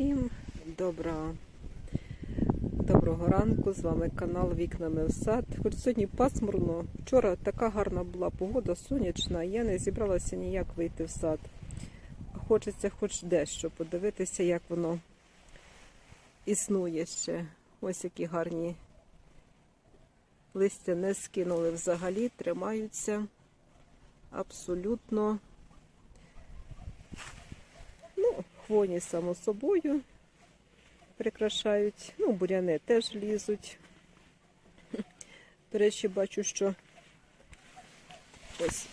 Всім доброго, доброго ранку. З вами канал Вікнами в сад. Хоч сьогодні пасмурно. Вчора така гарна була погода, сонячна. Я не зібралася ніяк вийти в сад. Хочеться хоч дещо подивитися, як воно існує ще. Ось які гарні листя не скинули взагалі, тримаються абсолютно. Ну, хвоні, само собою, прикрашають. Ну, буряни теж лізуть. До речі, бачу, що ось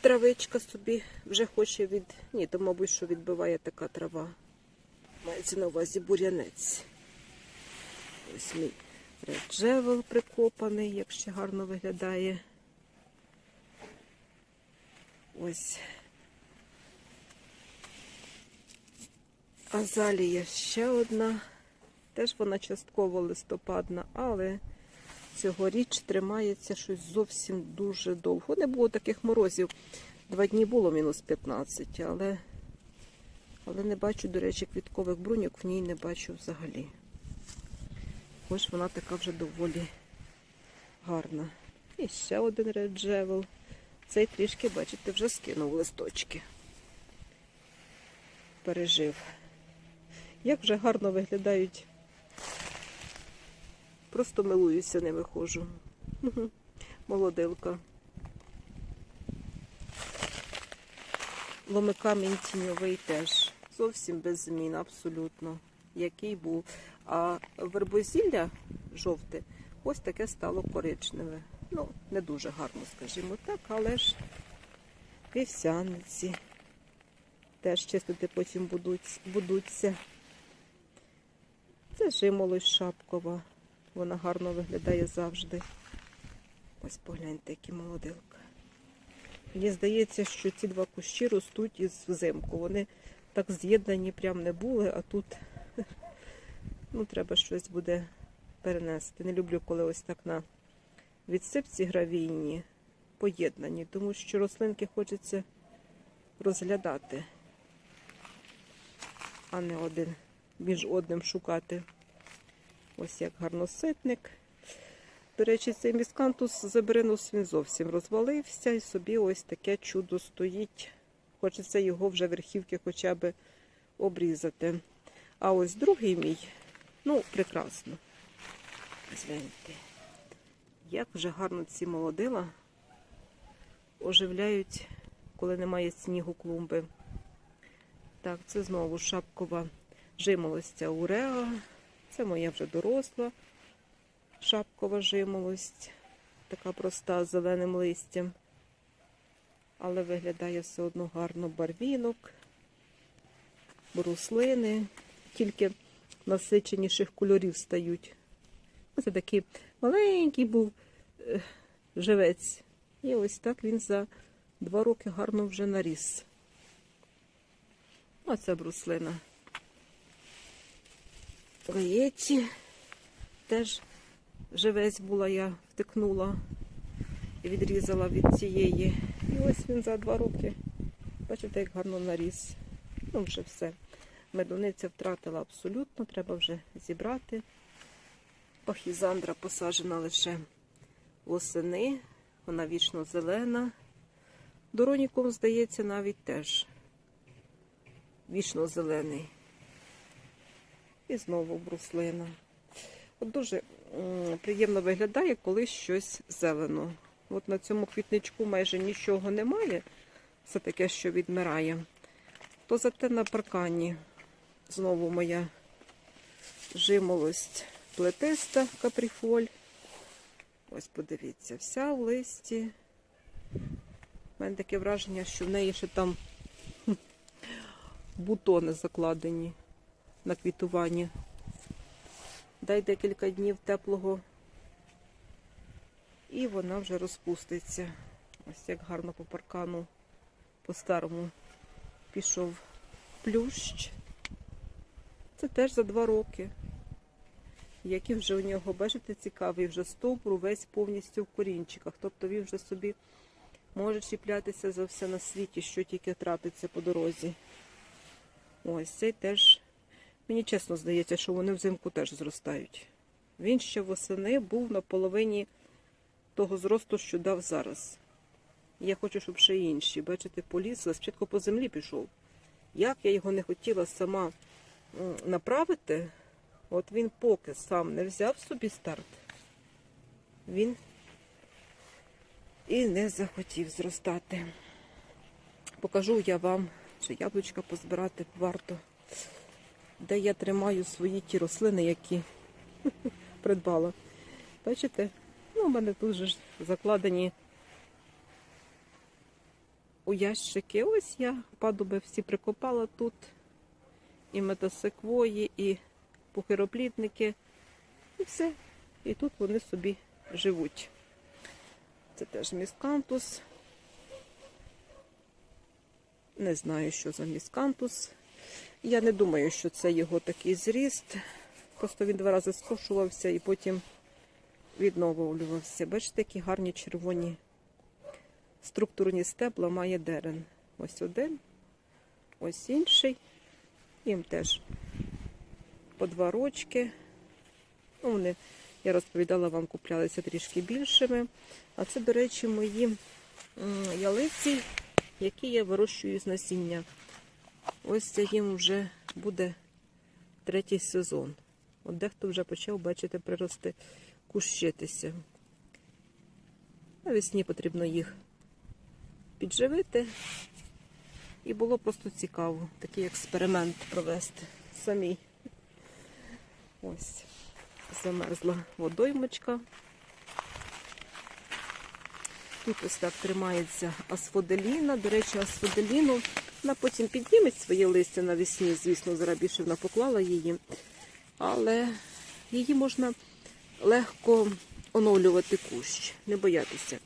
травичка собі вже хоче від. Ні, то, мабуть, що відбиває така трава. Мається на увазі бурянець. Ось мій реджевел прикопаний, як ще гарно виглядає. Ось Азалія ще одна. Теж вона частково листопадна, але цьогоріч тримається щось зовсім дуже довго. Не було таких морозів. Два дні було мінус 15, але, але не бачу, до речі, квіткових бруньок в ній не бачу взагалі. Ось вона така вже доволі гарна. І ще один реджевел. Цей трішки, бачите, вже скинув листочки. Пережив. Як вже гарно виглядають. Просто милуюся, не виходжу. Молодилка. Ломикамінь тіньовий теж. Зовсім без змін, абсолютно. Який був. А вербозілля жовте, ось таке стало коричневе. Ну, не дуже гарно, скажімо так, але ж вівсяниці. Теж чистити потім будуть, будуться. Це жимолость шапкова. Вона гарно виглядає завжди. Ось погляньте, які молодилка. Мені здається, що ці два кущі ростуть із взимку. Вони так з'єднані прям не були, а тут ну, треба щось буде перенести. Не люблю, коли ось так на відсипці гравійні поєднані, тому що рослинки хочеться розглядати, а не один між одним шукати. Ось як гарноситник. До речі, цей міскантус заберинус він зовсім розвалився і собі ось таке чудо стоїть. Хочеться його вже верхівки хоча б обрізати. А ось другий мій, ну, прекрасно. Гляньте. Як вже гарно ці молодила оживляють, коли немає снігу клумби. Так, це знову шапкова жимолость ауреа. Це моя вже доросла шапкова жимолость, така проста з зеленим листям. Але виглядає все одно гарно барвінок, бруслини, тільки насиченіших кольорів стають. Ось такий маленький був е, живець. І ось так він за два роки гарно вже наріс. Оце бруслина. Лаєці теж живець була, я втикнула і відрізала від цієї. І ось він за два роки. Бачите, як гарно наріс. Ну, вже все. Медуниця втратила абсолютно, треба вже зібрати. Пахізандра посаджена лише восени, вона вічно зелена. Дороніком, здається, навіть теж вічно зелений. І знову бруслина. От дуже приємно виглядає, коли щось зелено. От на цьому квітничку майже нічого немає, все таке, що відмирає. То зате на паркані знову моя жимолость плетиста капріфоль. Ось подивіться, вся в листі. У мене таке враження, що в неї ще там бутони закладені на квітування. Дай декілька днів теплого, і вона вже розпуститься. Ось як гарно по паркану по-старому пішов плющ. Це теж за два роки. Який вже у нього, бачите, цікавий, вже стовбур весь повністю в корінчиках. Тобто він вже собі може чіплятися за все на світі, що тільки трапиться по дорозі. Ось цей теж Мені чесно здається, що вони взимку теж зростають. Він ще восени був на половині того зросту, що дав зараз. Я хочу, щоб ще інші. Бачите, полізли, спочатку по землі пішов. Як я його не хотіла сама направити, от він поки сам не взяв собі старт, він і не захотів зростати. Покажу я вам, що яблучка позбирати варто, де я тримаю свої ті рослини, які придбала. Бачите? Ну, у мене тут же закладені у ящики. Ось я падуби всі прикопала тут. І метасеквої, і пухироплітники. І все. І тут вони собі живуть. Це теж міскантус. Не знаю, що за міскантус. Я не думаю, що це його такий зріст. Просто він два рази скошувався і потім відновлювався. Бачите, які гарні червоні структурні стебла має дерен. Ось один, ось інший. Їм теж по два рочки. Ну, вони, я розповідала вам, куплялися трішки більшими. А це, до речі, мої ялиці, які я вирощую з насіння. Ось це їм вже буде третій сезон. От дехто вже почав, бачите, прирости, кущитися. Навесні потрібно їх підживити. І було просто цікаво такий експеримент провести самій. Ось, замерзла водоймочка. Тут ось так тримається асфоделіна. До речі, асфоделіну вона потім підніметь своє листя навесні, звісно, вона поклала її. Але її можна легко оновлювати кущ, не боятися.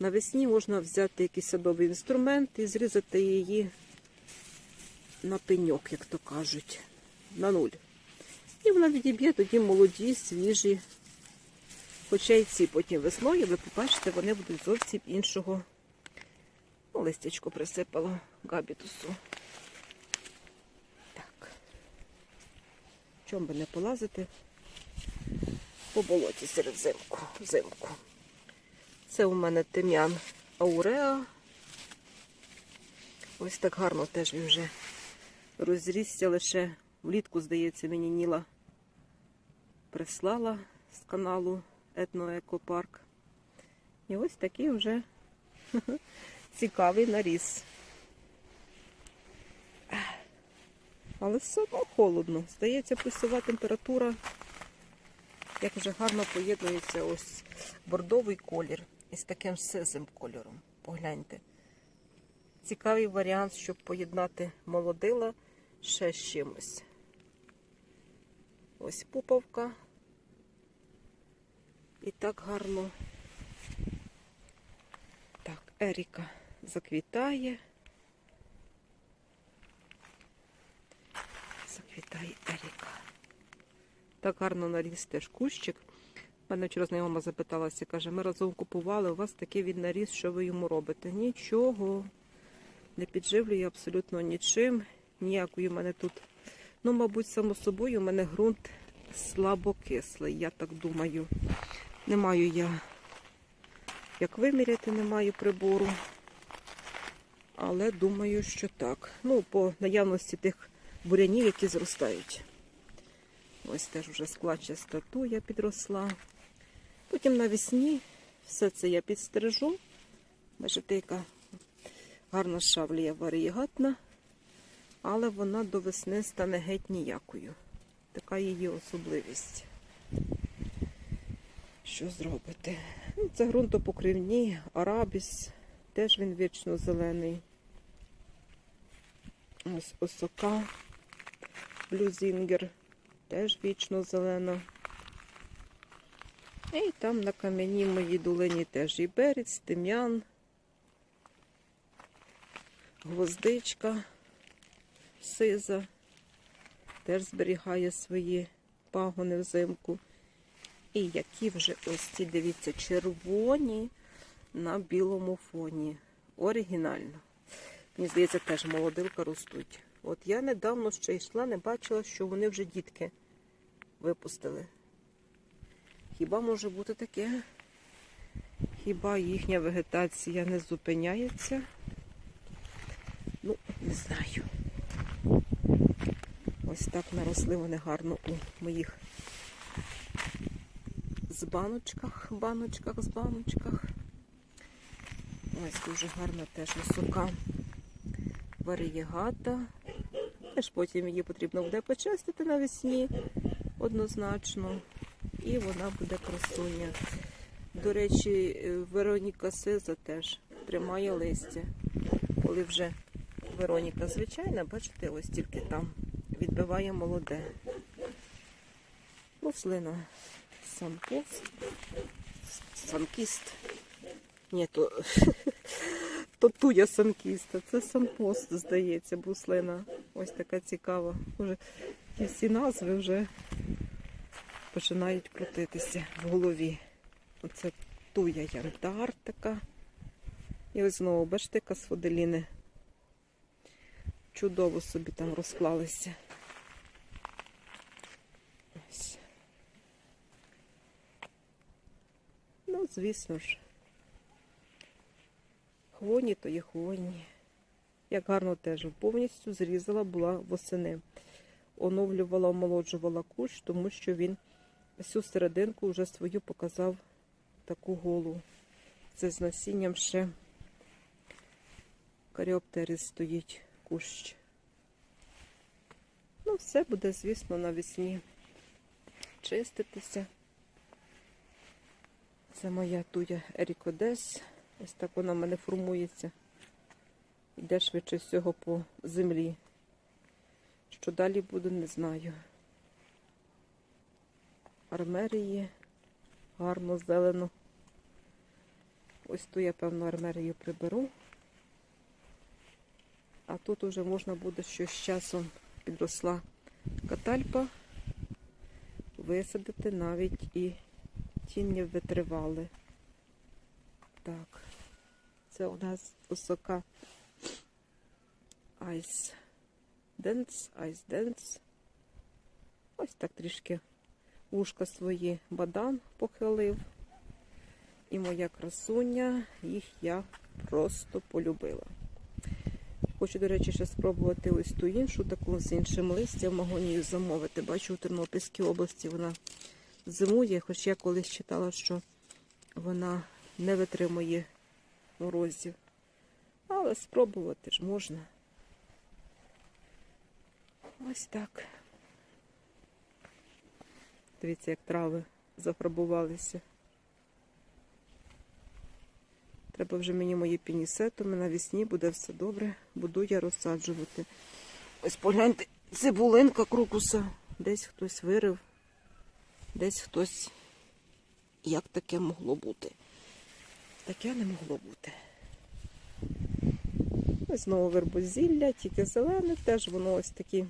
Навесні можна взяти якийсь садовий інструмент і зрізати її на пеньок, як то кажуть, на нуль. І вона відіб'є тоді молоді, свіжі. Хоча й ці потім весною, ви побачите, вони будуть зовсім іншого. Ну, листячко присипало габітусу. Так. Чом би не полазити по болоті серед взимку. взимку. Це у мене тим'ян ауреа. Ось так гарно теж він вже розрісся лише влітку, здається, мені Ніла прислала з каналу Етноекопарк. І ось такий вже цікавий наріс. Але все одно холодно. Здається, плюсова температура, як вже гарно поєднується ось бордовий колір із таким сизим кольором. Погляньте. Цікавий варіант, щоб поєднати молодила ще з чимось. Ось пуповка. І так гарно. Так, Еріка заквітає. Заквітає Еріка. Так гарно наріс теж кущик. Мене вчора знайома запиталася, каже, ми разом купували, у вас такий він наріс, що ви йому робите? Нічого. Не підживлюю абсолютно нічим. Ніякої в мене тут. Ну, мабуть, само собою, у мене ґрунт слабокислий, я так думаю. Не маю я, як виміряти, не маю прибору. Але думаю, що так. Ну, по наявності тих бурянів, які зростають. Ось теж вже складчаста туя підросла. Потім навесні все це я підстрижу. Бачите, яка гарна шавлія варієгатна, але вона до весни стане геть ніякою. Така її особливість. Що зробити? Ну, Це ґрунтопокривні, арабіс, теж він вічно зелений. Ось осока, блюзінгер, теж вічно зелена. І там на кам'яній моїй долині теж і берець, тим'ян, гвоздичка сиза, теж зберігає свої пагони взимку. І які вже ось ці, дивіться, червоні на білому фоні. Оригінально. Мені здається, теж молодилка ростуть. От я недавно ще йшла, не бачила, що вони вже дітки випустили. Хіба може бути таке? Хіба їхня вегетація не зупиняється? Ну, не знаю. Ось так наросли вони гарно у моїх з баночках, баночках, з баночках. Ось дуже гарна теж висока варієгата. Теж потім її потрібно буде почистити навесні однозначно. І вона буде красуня. До речі, е, Вероніка Сиза теж тримає листя. Коли вже Вероніка звичайна, бачите, ось тільки там відбиває молоде. Рослина санпост. Санкіст. Ні, то, то санкіста. Це санпост, здається, буслина. Ось така цікава. Уже всі назви вже починають крутитися в голові. Оце туя янтар така. І ось знову, бачите, яка сфоделіни. Чудово собі там розклалися. Ось. Ну, звісно ж. Хвоні то є хвоні. Як гарно теж повністю зрізала була восени. Оновлювала, омолоджувала кущ, тому що він всю серединку вже свою показав таку голу. Це з насінням ще каріоптерис стоїть кущ. Ну, все буде, звісно, навесні чиститися. Це моя туя Ерікодес. Ось так вона в мене формується. Йде швидше всього по землі. Що далі буде, не знаю. Армерії гарно зелено. Ось ту я, певно, армерію приберу. А тут уже можна буде, що з часом підросла катальпа, висадити навіть і тінні витривали. Так, це у нас висока Ice Dance, Ice Dance. Ось так трішки вушка свої бадан похилив. І моя красуня, їх я просто полюбила. Хочу, до речі, ще спробувати ось ту іншу, таку з іншим листям магонію замовити. Бачу, у Тернопільській області вона зимує, хоч я колись читала, що вона не витримує морозів. Але спробувати ж можна. Ось так. Дивіться, як трави зафарбувалися. Треба вже мені мої пінісетуми навесні буде все добре. Буду я розсаджувати. Ось погляньте, цибулинка крокуса. Десь хтось вирив, десь хтось. Як таке могло бути? Таке не могло бути. Ось знову вербозілля, тільки зелене, теж воно ось такі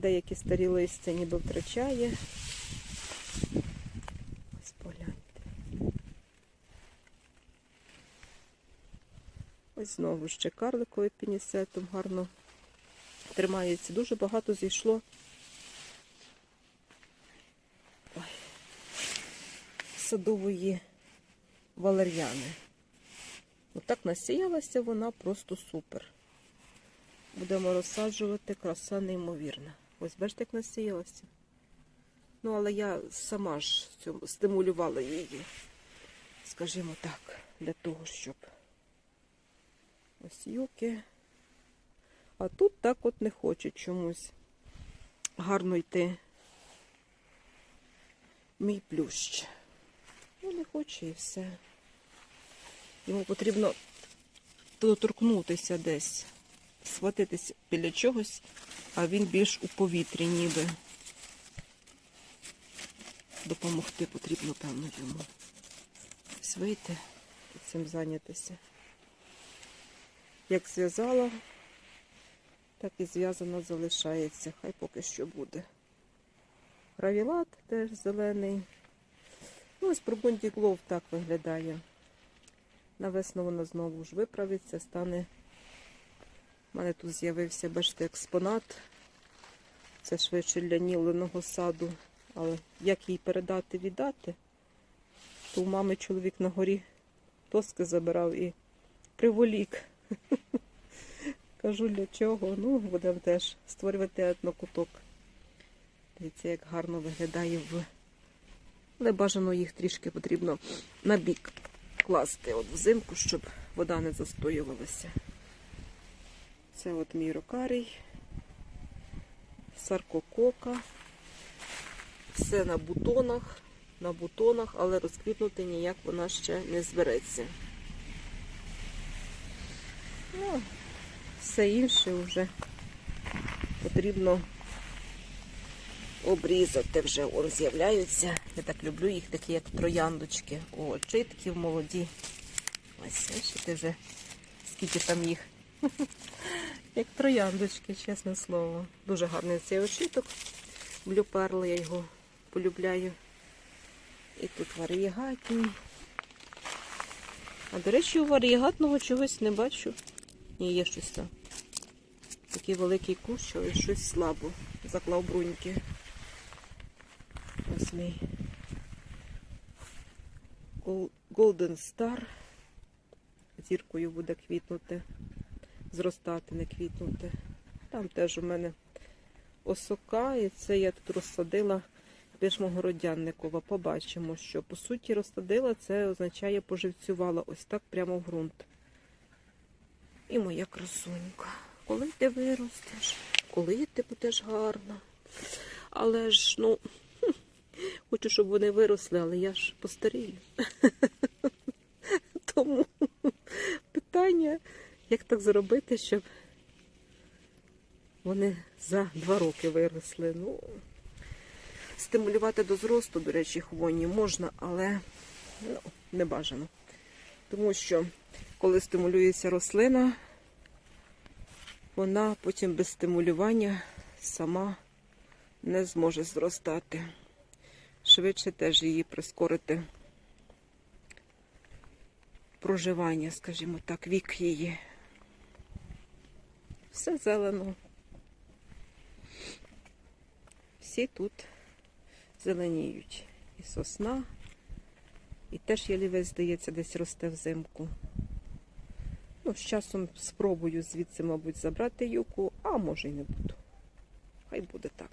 деякі старі листя ніби втрачає. Ось погляньте. Ось знову ще карликовий пінісетом гарно тримається. Дуже багато зійшло. Ой. Садової валер'яни. Отак насіялася вона просто супер. Будемо розсаджувати, краса неймовірна. Ось бачите, як насіялася. Ну, але я сама ж цьому стимулювала її, скажімо так, для того, щоб ось юки. А тут так от не хоче чомусь гарно йти мій плющ. Ну, не хоче і все. Йому потрібно доторкнутися десь, схватитися біля чогось, а він більш у повітрі ніби. Допомогти потрібно, певно, йому. Ось вийти і цим зайнятися. Як зв'язала, так і зв'язано залишається. Хай поки що буде. Гравілат теж зелений. Ну, ось Бургунді Глов так виглядає. Навесно воно знову ж виправиться, стане У мене тут з'явився, бачите, експонат. Це швидше для ніленого саду. Але як їй передати, віддати, то у мами чоловік на горі тоски забирав і приволік. Кажу, для чого? Ну, будемо теж створювати етнокуток. Дивіться, як гарно виглядає в. Але бажано їх трішки потрібно на бік класти от взимку, щоб вода не застоювалася. Це от мій рокарій, саркокока. Все на бутонах, на бутонах, але розквітнути ніяк вона ще не збереться. Ну, все інше вже потрібно обрізати вже. Он з'являються. Я так люблю їх, такі як трояндочки. О, читків молоді. Ось, бачите вже, скільки там їх. Як трояндочки, чесне слово. Дуже гарний цей очиток. Блюперл, я його полюбляю. І тут варієгатні. А до речі, у варієгатного чогось не бачу. Ні, є щось там. Такий великий кущ, але щось слабо. Заклав бруньки. Ось мій Golden Star. Зіркою буде квітнути. Зростати, не квітнути. Там теж у мене осока, і це я тут розсадила Пишмогородянникова. Побачимо, що по суті розсадила, це означає поживцювала ось так прямо в ґрунт. І моя красунька. Коли ти виростеш, коли ти будеш гарна. Але ж, ну, хочу, щоб вони виросли, але я ж постарію. Тому питання, як так зробити, щоб вони за два роки виросли. Ну, стимулювати до зросту, до речі, хвойні можна, але ну, не бажано. Тому що, коли стимулюється рослина, вона потім без стимулювання сама не зможе зростати. Швидше теж її прискорити проживання, скажімо так, вік її. Все зелено. Всі тут зеленіють. І сосна, і теж ялівець, здається, десь росте взимку. Ну, з часом спробую звідси, мабуть, забрати юку, а може й не буду. Хай буде так.